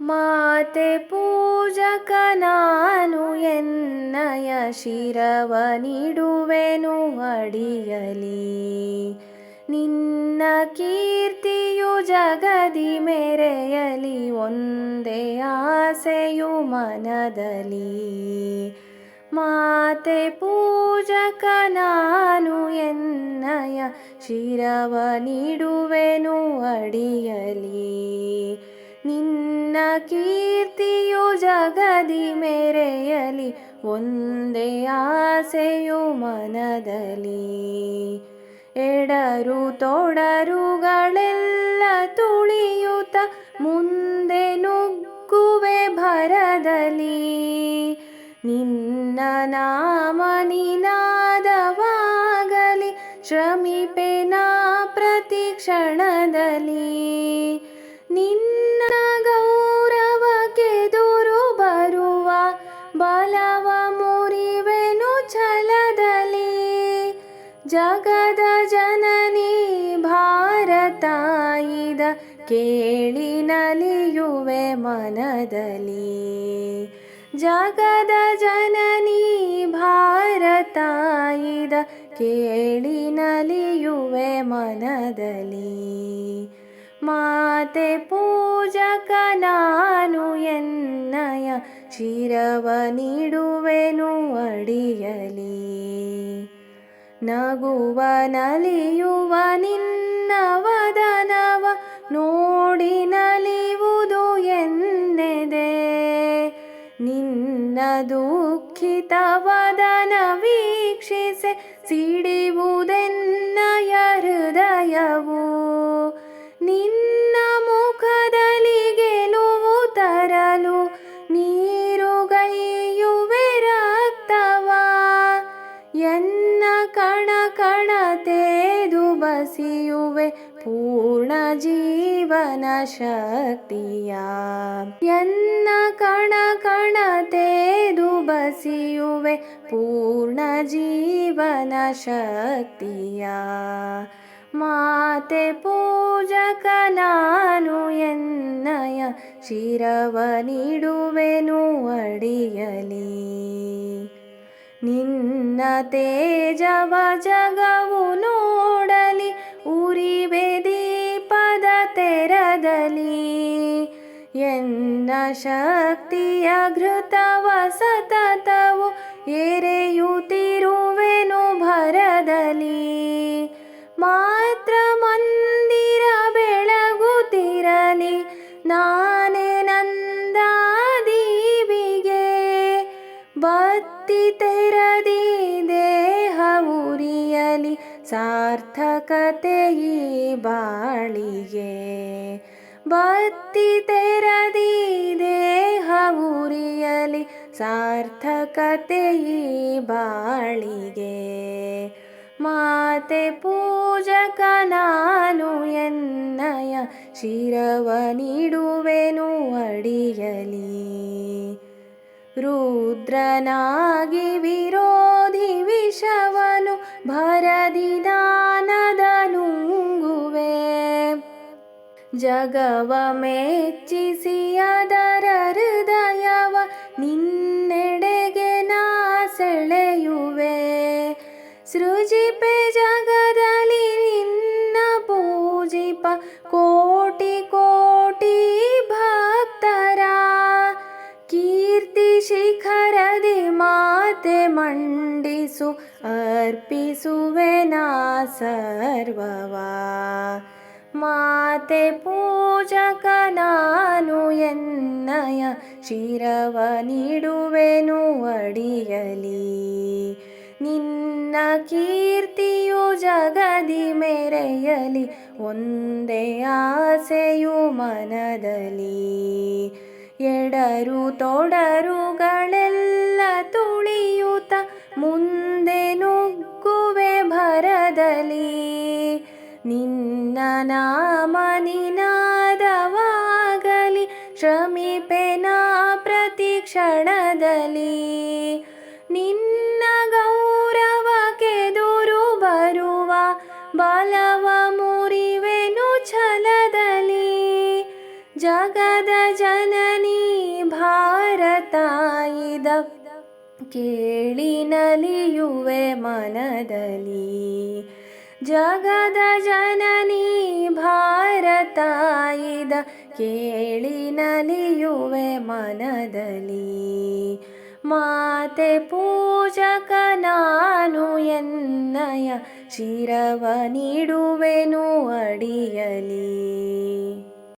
ಮಾತೆ ಪೂಜಕ ನಾನು ಎನ್ನಯ ಶಿರವ ನೀಡುವೆನು ಅಡಿಯಲಿ. ನಿನ್ನ ಕೀರ್ತಿಯು ಜಗದಿ ಮೆರೆಯಲಿ, ಒಂದೇ ಆಸೆಯು ಮನದಲ್ಲಿ. ಮಾತೆ ಪೂಜಕ ನಾನು ಎನ್ನಯ ಶಿರವ ನೀಡುವೆನು ಅಡಿಯಲಿ. ನಿನ್ನ ಕೀರ್ತಿಯು ಜಗದಿ ಮೆರೆಯಲಿ, ಒಂದೇ ಆಸೆಯು ಮನದಲ್ಲಿ. ಎಡರು ತೊಡರುಗಳೆಲ್ಲ ತುಳಿಯುತ್ತ ಮುಂದೆ ನುಗ್ಗುವೆ ಭರದಲ್ಲಿ. ನಿನ್ನ ನಾಮ ನಿನಾದವಾಗಲಿ ಶ್ರಮಿಪೆನಾ ಪ್ರತಿ ಕ್ಷಣದಲ್ಲಿ. ಜಗದ ಜನನಿ ಭಾರತಾಯಿದ ಕೇಳಿ ನಲಿಯುವೆ ಮನದಲ್ಲಿ. ಜಗದ ಜನನಿ ಭಾರತಾಯಿದ ಕೇಳಿ ನಲಿಯುವೆ ಮನದಲ್ಲಿ. ಮಾತೆ ಪೂಜಕ ನಾನು ಎನ್ನಯ ಶಿರವ ನೀಡುವೆನು ಅಡಿಯಲಿ. ನಗುವ ನಲಿಯುವ ನಿನ್ನ ವದನವ ನೋಡಿ ನಲಿಯುವುದು ಎಂದೆದೆ. ನಿನ್ನ ದುಃಖಿತ ವದನ ವೀಕ್ಷಿಸೆ ಸಿಡಿಯುವುದೆನ್ನಯ ಹೃದಯವು ಬಸಿಯುವೆ ಪೂರ್ಣ ಜೀವನ ಶಕ್ತಿಯ. ಎನ್ನ ಕಣ ಕಣ ತೇದು ಬಸಿಯುವೆ ಪೂರ್ಣ ಜೀವನ ಶಕ್ತಿಯ. ಮಾತೆ ಪೂಜಕ ನಾನು ಎನ್ನಯ ಶಿರವ ನೀಡುವೆನು ಅಡಿಯಲಿ. ನಿನ್ನ ತೇಜವ ಜಗವು ನೋಡಲಿ ಉರಿವೆ ದೀಪದ ತೆರದಲ್ಲಿ ಎನ್ನ ಶಕ್ತಿಯ ಘೃತವ ಸತತವು ಎರೆಯುತ್ತಿರುವೆನು ಭರದಲ್ಲಿ. ಮಾತ್ರ ಮಂದಿರ ಬೆಳಗುತ್ತಿರಲಿ, ನಾನೇ ನಂದ ದೀವಿಗೆ ಬತ್ತಿ ತೆರದಿ ದೇಹ ಉರಿಯಲಿ ಸಾರ್ಥಕತೆ ಈ ಬಾಳಿಗೆ. ಬತ್ತಿ ತೆರದಿ ದೇಹ ಉರಿಯಲಿ ಸಾರ್ಥಕತೆ ಈ ಬಾಳಿಗೆ. ಮಾತೆ ಪೂಜಕ ನಾನು ಎನ್ನಯ ಶಿರವ ನೀಡುವೆನು ಅಡಿಯಲಿ. ರುದ್ರನಾಗಿ ವಿರೋಧಿ ಜಗವ ಮೆಚ್ಚಿಸಿಯದರ ಹೃದಯವ ನಿನ್ನೆಡೆಗೆ ನಾ ಸೆಳೆಯುವೆ. ಸೃಜಿಪೆ ಜಗದಲ್ಲಿ ನಿನ್ನ ಪೂಜಿಪ ಕೋಟಿ ಕೋಟಿ ಭಕ್ತರ. ಕೀರ್ತಿ ಶಿಖರದಿ ಮಾತೆ ಮಂಡಿಸು ಅರ್ಪಿಸುವೆ ನಾ ಸರ್ವವ. ಮಾತೆ ಪೂಜಕ ನಾನು ಎನ್ನಯ, ಶಿರವ ನೀಡುವೆನು ಅಡಿಯಲಿ. ನಿನ್ನ ಕೀರ್ತಿಯು ಜಗದಿ ಮೆರೆಯಲಿ, ಒಂದೇ ಆಸೆಯು ಮನದಲ್ಲಿ. ಎಡರು ತೊಡರುಗಳೆಲ್ಲ ತುಳಿಯುತ್ತ ಮುಂದೆ ನುಗ್ಗುವೆ ಭರದಲ್ಲಿ. ನಿನ್ನ ನಾಮ ನಿನಾದವಾಗಲಿ ಶ್ರಮಿಪೆನಾ ಪ್ರತಿ ಕ್ಷಣದಲ್ಲಿ. ನಿನ್ನ ಗೌರವಕ್ಕೆದುರು ಬರುವ ಬಲವ ಮುರಿವೆನು ಛಲದಲ್ಲಿ. ಜಗದ ಜನನಿ ಇದ ಕೇಳಿ ನಲಿಯುವೆ ಮನದಲ್ಲಿ. ಜಗದ ಜನನಿ ಭಾರತ ಇದ ಕೇಳಿ ನಲಿಯುವೆ ಮನದಲ್ಲಿ. ಮಾತೆ ಪೂಜಕ ನಾನು ಎನ್ನಯ ಶಿರವ ನೀಡುವೆನು ಅಡಿಯಲಿ.